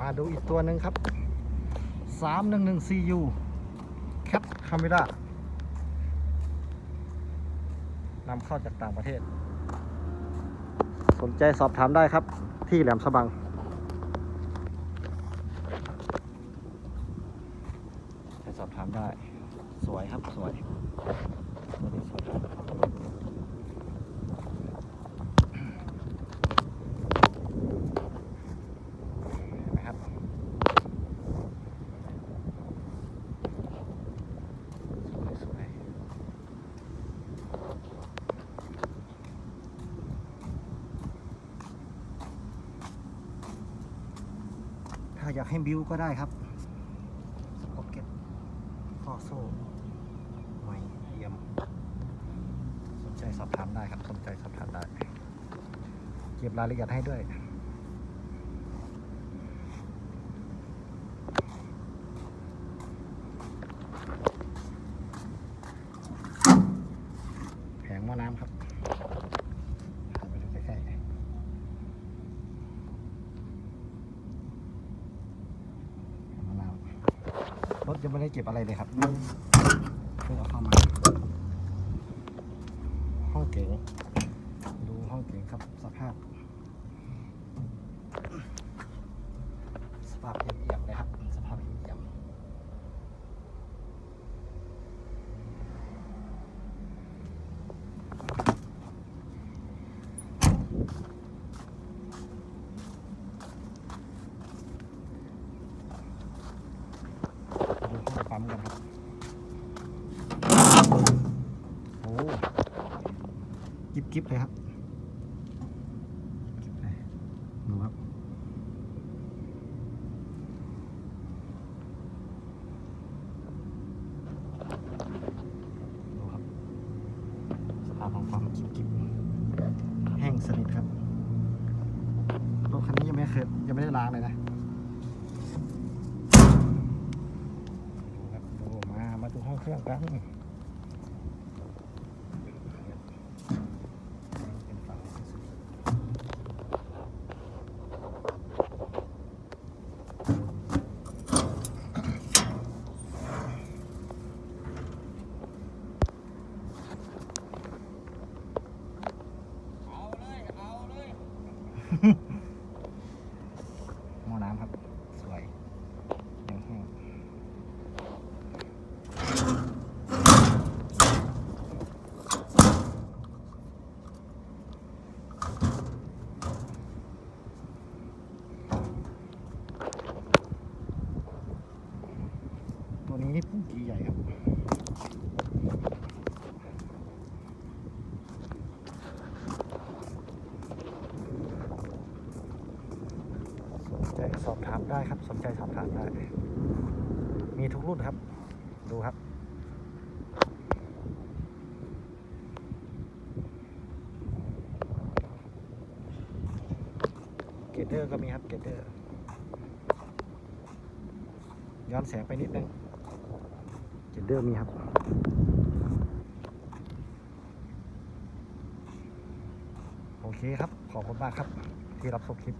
มาดูอีกตัวหนึ่งครับ311 CU Cat Camera นำเข้าจากต่างประเทศ สนใจสอบถามได้ครับ ที่แหลมฉบัง ไปสอบถามได้ สวยครับ สวยตัวนี้สวยเห็นไหมครับ สวยสวยถ้า อยากให้บิวก็ได้ครับสป็อกเก็ตข้อโซ่ไม้เยี่ยม สนใจสอบถามได้ครับ สนใจสอบถามได้ เก็บรายละเอียดให้ด้วย แผงหม้อน้ำครับหันไปดูใกล้ๆแผงหม้อน้ำ รถยังไม่ได้เก็บอะไรเลยครับเพิ่งเอาเข้ามาห้องเก๋งดูห้องเก๋งครับ สภาพ สภาพเอี่ยมๆเลยครับ สภาพเอี่ยมๆดูห้อง ปั๊มกันครับโอ้กิบกิบเลยครับดูครับดูครับสภาพของความกิบกิบแห้งสนิทครับรถคันนี้ยังไม่เคยยังไม่ได้ล้างเลยนะ ดูครับ ดูมา มาดูห้องเครื่องกัน เป็นฝั่งที่สุดหม้อน้ำครับ สวยยังแห้ง ที่ใหญ่ครับสนใจสอบถามได้ครับ สนใจสอบถามได้ มีทุกรุ่นครับ ดูครับ เกเตอร์ก็มีครับ เกเตอร์ ย้อนแสงไปนิดนึง เกตเตอร์มีครับโอเคครับ ขอบคุณมากครับ ที่รับชมคลิป